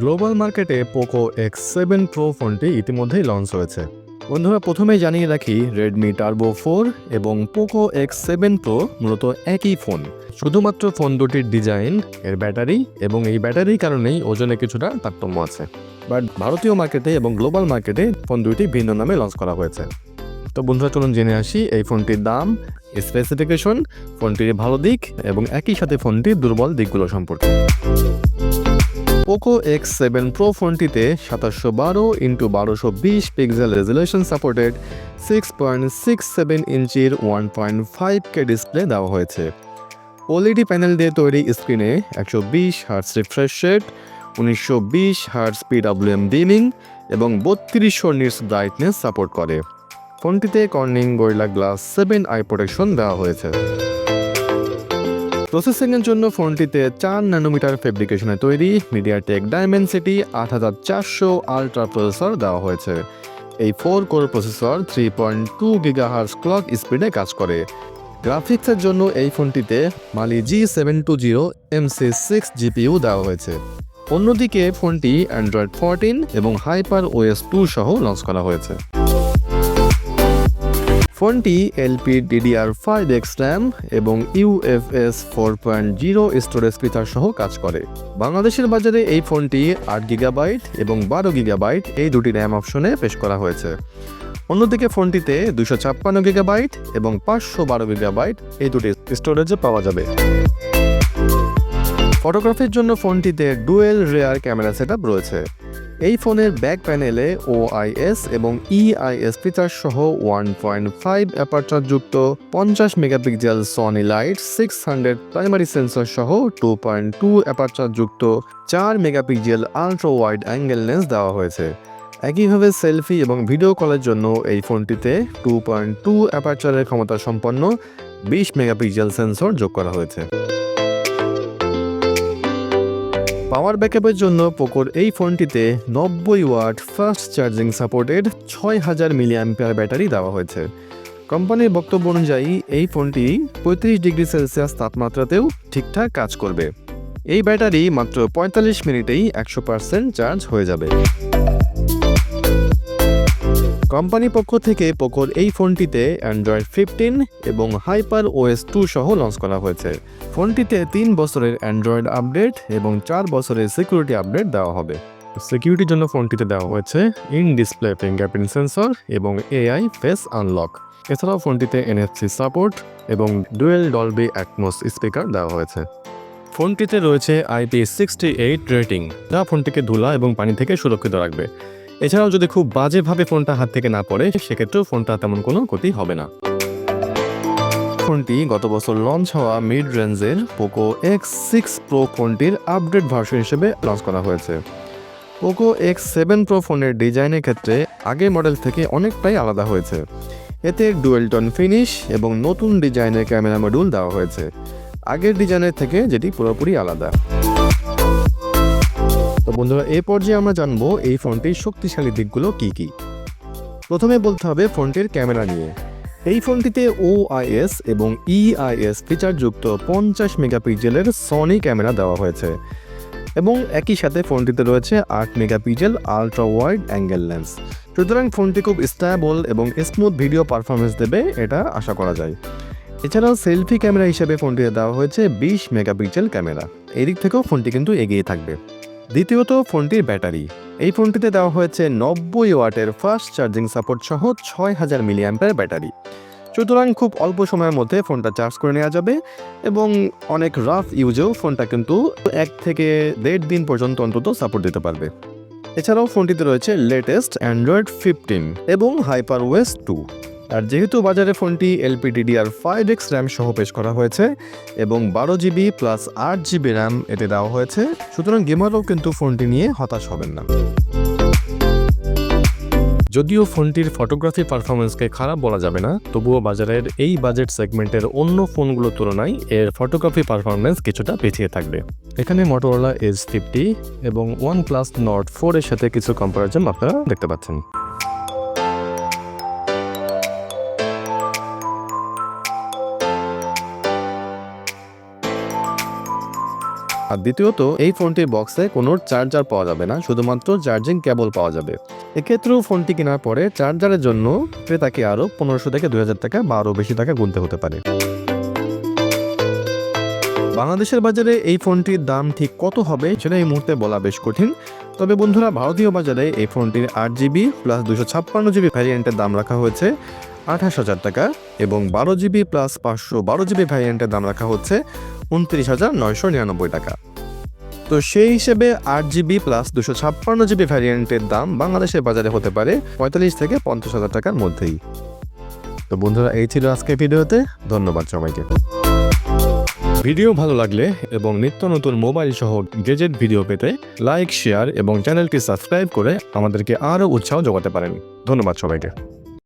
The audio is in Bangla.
গ্লোবাল মার্কেটে পোকো এক্স সেভেন প্রো ফোনটি ইতিমধ্যেই লঞ্চ হয়েছে। বন্ধুরা, প্রথমেই জানিয়ে রাখি রেডমি টার্বো ফোর এবং পোকো এক্স সেভেন প্রো মূলত একই ফোন। শুধুমাত্র ফোন দুটির ডিজাইন, এর ব্যাটারি এবং এই ব্যাটারির কারণেই ওজনে কিছুটা তারতম্য আছে। বাট ভারতীয় মার্কেটে এবং গ্লোবাল মার্কেটে ফোন দুটি ভিন্ন নামে লঞ্চ করা হয়েছে। তো বন্ধুরা, চলুন জেনে আসি, এই ফোনটির দাম স্পেসিফিকেশন ফোনটির ভালো দিক এবং একই সাথে ফোনটির দুর্বল দিকগুলো সম্পর্কে। পোকো এক্স সেভেন প্রো ফোনটিতে সাতাশশো বারো ইন্টু বারোশো বিশ pixel resolution supported six point six seven ইঞ্চির one point five K display দেওয়া হয়েছে। ওএলইডি প্যানেল দিয়ে তৈরি স্ক্রিনে একশো বিশ হার্টস রিফ্রেশ রেট উনিশশো বিশ হার্টস পিডাব্লিউএম ডিমিং এবং বত্রিশশো নিটস ব্রাইটনেস সাপোর্ট করে। ফোনটিতে Corning Gorilla Glass seven I protection দেওয়া হয়েছে। প্রসেসিংয়ের জন্য ফোনটিতে চার ন্যানোমিটার ফেব্রিকেশনে তৈরি মিডিয়াটেক ডায়মেনসিটি আট হাজার চারশো আলট্রা প্রসেসর দেওয়া হয়েছে। এই four core processor three point two gigahertz clock স্পিডে কাজ করে। গ্রাফিক্সের জন্য এই ফোনটিতে Mali G seven two zero MC six GPU দেওয়া হয়েছে। অন্যদিকে ফোনটি অ্যান্ড্রয়েড ফোরটিন এবং হাইপার ওএস টু সহ লঞ্চ করা হয়েছে। ফোনটি LP DDR five X RAM এবং UFS four point zero storage feature সহ কাজ করে। বাংলাদেশের বাজারে এই ফোনটি আট গিগাবাইট এবং বারো গিগাবাইট এই দুটি র্যাম অপশনে পেশ করা হয়েছে। অন্যদিকে ফোনটিতে দুশো ছাপ্পান্ন গিগাবাইট এবং পাঁচশো বারো গিগাবাইট এই দুটি স্টোরেজে পাওয়া যাবে। ফটোগ্রাফির জন্য ফোনটিতে ডুয়েল রেয়ার ক্যামেরা সেটআপ রয়েছে। এই ফোনের ব্যাক প্যানেলে ওআইএস এবং ইআইএস ফিচার সহ ওয়ান পয়েন্ট ফাইভ অ্যাপারচার যুক্ত, পঞ্চাশ megapixel Sony light six hundred primary sensor সহ টু পয়েন্ট টু অ্যাপারচার যুক্ত, চার megapixel ultra wide angle lens দেওয়া হয়েছে। একইভাবে সেলফি এবং ভিডিও কলের জন্য এই ফোনটিতে টু পয়েন্ট টু অ্যাপারচারের ক্ষমতা সম্পন্ন, বিশ মেগাপিক্সেল সেন্সর যোগ করা হয়েছে। পাওয়ার ব্যাকআপের জন্য পোকোর এই ফোনটিতে নব্বই ওয়াট ফাস্ট চার্জিং সাপোর্টেড ছয় হাজার মিলিয়াম্পিয়ার ব্যাটারি দেওয়া হয়েছে। কোম্পানির বক্তব্য অনুযায়ী, এই ফোনটি পঁয়ত্রিশ ডিগ্রি সেলসিয়াস তাপমাত্রাতেও ঠিকঠাক কাজ করবে। এই ব্যাটারি মাত্র পঁয়তাল্লিশ মিনিটেই একশো পার্সেন্ট চার্জ হয়ে যাবে। কোম্পানি পক্ষ থেকে পোকোর এই ফোনটিতে অ্যান্ড্রয়েড ফিফটিন এবং হাইপার ওএস টু সহ লঞ্চ করা হয়েছে। ফোনটিতে তিন বছরের অ্যান্ড্রয়েড আপডেট এবং চার বছরের সিকিউরিটি আপডেট দেওয়া হবে। সিকিউরিটির জন্য ফোনটিতে দেওয়া হয়েছে ইন ডিসপ্লে ফিঙ্গারপ্রিন্ট সেন্সর এবং এআই ফেস আনলক এছাড়াও ফোনটিতে এনএফসি সাপোর্ট এবং ডুয়েল ডলবি অ্যাটমোস স্পিকার দেওয়া হয়েছে। ফোনটিতে রয়েছে আইপি সিক্সটি এইট রেটিং যা ফোনটিকে ধুলা এবং পানি থেকে সুরক্ষিত রাখবে। এছাড়াও যদি খুব বাজেভাবে ফোনটা হাত থেকে না পড়ে, সেক্ষেত্রেও ফোনটা তেমন কোনো ক্ষতি হবে না। ফোনটি গত বছর লঞ্চ হওয়া মিড রেঞ্জের পোকো এক্স সিক্স প্রো ফোনটির আপডেট ভার্সন হিসেবে লঞ্চ করা হয়েছে। পোকো এক্স সেভেন প্রো ফোনের ডিজাইনের ক্ষেত্রে আগের মডেল থেকে অনেকটাই আলাদা হয়েছে। এতে ডুয়েল টন ফিনিশ এবং নতুন ডিজাইনের ক্যামেরা মডিউল দেওয়া হয়েছে। আগের ডিজাইনের থেকে যেটি পুরোপুরি আলাদা। তো বন্ধুরা, এ পর্যায়ে আমরা জানব এই ফোনটির শক্তিশালী দিকগুলো কি কি। প্রথমে বলতে হবে ফোনটির ক্যামেরা নিয়ে। এই ফোনটিতে ওআইএস এবং ইআইএস ফিচারযুক্ত পঞ্চাশ মেগাপিক্সেলের সনি ক্যামেরা দেওয়া হয়েছে এবং একই সাথে ফোনটিতে রয়েছে আট megapixel ultra wide angle lens সুতরাং ফোনটি খুব স্ট্যাবল এবং স্মুথ ভিডিও পারফরমেন্স দেবে, এটা আশা করা যায়। এছাড়াও সেলফি ক্যামেরা হিসেবে ফোনটিতে দেওয়া হয়েছে বিশ মেগাপিক্সেল ক্যামেরা। এদিক থেকেও ফোনটি কিন্তু এগিয়ে থাকবে। দ্বিতীয়ত ফোনটির ব্যাটারি। এই ফোনটিতে দেওয়া হয়েছে নব্বই ওয়াটের ফাস্ট চার্জিং সাপোর্ট সহ ছয় হাজার মিলিয়াম্পের ব্যাটারি। সুতরাং খুব অল্প সময়ের মধ্যে ফোনটা চার্জ করে নেওয়া যাবে এবং অনেক রাফ ইউজেও ফোনটা কিন্তু এক থেকে দেড় দিন পর্যন্ত অন্তত সাপোর্ট দিতে পারবে। এছাড়াও ফোনটিতে রয়েছে লেটেস্ট অ্যান্ড্রয়েড ফিফটিন এবং হাইপার ওয়েস টু আর যেহেতু বাজারে ফোনটি এলপিডিডিআর ফাইভ এক্স র্যাম সহ পেশ করা হয়েছে এবং বারো জিবি প্লাস আট জিবি র্যাম এতে দেওয়া হয়েছে, সুতরাং গেমারও কিন্তু ফোনটি নিয়ে হতাশ হবেন না। যদিও ফোনটির ফটোগ্রাফি পারফরমেন্সকে খারাপ বলা যাবে না, তবুও বাজারের এই বাজেট সেগমেন্টের অন্য ফোনগুলোর তুলনায় এর ফটোগ্রাফি পারফরমেন্স কিছুটা পিছিয়ে থাকবে। এখানে মোটোরোলা এস ফিফটি এবং ওয়ান প্লাস নট ফোর এর সাথে কিছু কম্পারিজন আপনারা দেখতে পাচ্ছেন। আর দ্বিতীয়ত, এই ফোনটির বক্সে কোনো চার্জার পাওয়া যাবে না, শুধুমাত্র চার্জিং কেবল পাওয়া যাবে। এক্ষেত্রেও ফোনটি কেনার পরে চার্জারের জন্য ক্রেতাকে আরও পনেরোশো থেকে দুই হাজার টাকা বা আরও বেশি টাকা গুনতে হতে পারে। বাংলাদেশের বাজারে এই ফোনটির দাম ঠিক কত হবে সেটা এই মুহূর্তে বলা বেশ কঠিন। তবে বন্ধুরা, ভারতীয় বাজারে এই ফোনটির আট জিবি প্লাস দুশো ছাপ্পান্ন জিবি ভ্যারিয়েন্টের দাম রাখা হয়েছে আঠাশ হাজার টাকা এবং বারো জিবি প্লাস পাঁচশো বারো জিবি ভ্যারিয়েন্টের দাম রাখা হচ্ছে উনত্রিশ হাজার নয়শো নিরানব্বই টাকা। তো সেই হিসেবে আট জিবি প্লাস দুশো ছাপ্পান্ন জিবি ভ্যারিয়েন্টের দাম বাংলাদেশের বাজারে হতে পারে পঁয়তাল্লিশ থেকে পঞ্চাশ হাজার টাকার মধ্যেই। তো বন্ধুরা, এই ছিল আজকের ভিডিওতে। ধন্যবাদ সবাইকে। ভিডিও ভালো লাগলে এবং নিত্য নতুন মোবাইল সহ গেজেট ভিডিও পেতে লাইক, শেয়ার এবং চ্যানেলটি সাবস্ক্রাইব করে আমাদেরকে আরও উৎসাহ যোগাতে পারেন। ধন্যবাদ সবাইকে।